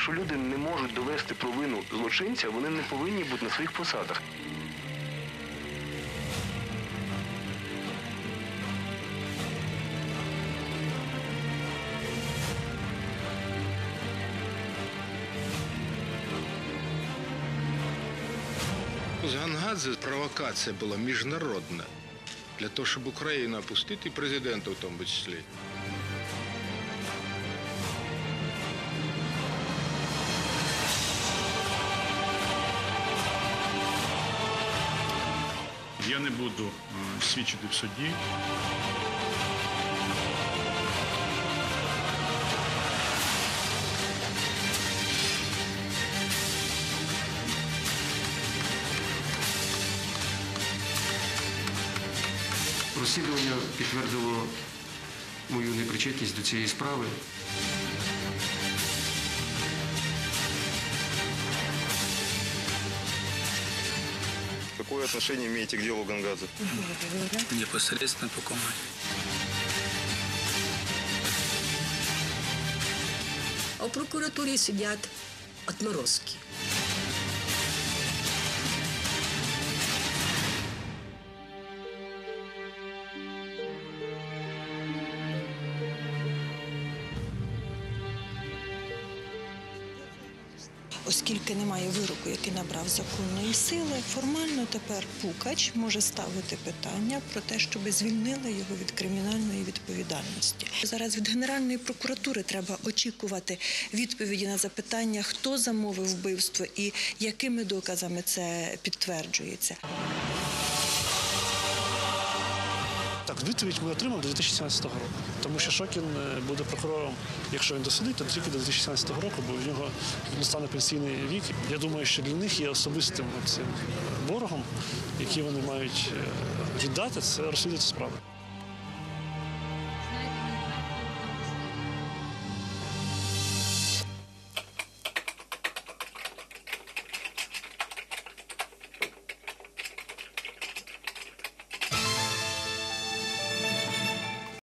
Якщо люди не можуть довести провину злочинця, вони не повинні бути на своїх посадах. З Гангадзе провокація була міжнародна для того, щоб Україну опустити президента в тому числі. Я не буду е, свідчити в суді. Розслідування підтвердило мою непричетність до цієї справи. Какое отношение имеете к делу Гангадзе? непосредственно по команде. А в прокуратурі сидять отморозки. Оскільки немає вироку, який набрав законної сили, формально тепер Пукач може ставити питання про те, щоб звільнили його від кримінальної відповідальності. Зараз від Генеральної прокуратури треба очікувати відповіді на запитання, хто замовив вбивство і якими доказами це підтверджується. Так, відповідь ми отримаємо до 2017 року. Тому що Шокін е, буде прокурором, якщо він досидить, то тільки до 2017 року, бо в нього настане пенсійний вік. Я думаю, що для них є особистим цим боргом, який вони мають е, віддати, це розслідувати справи.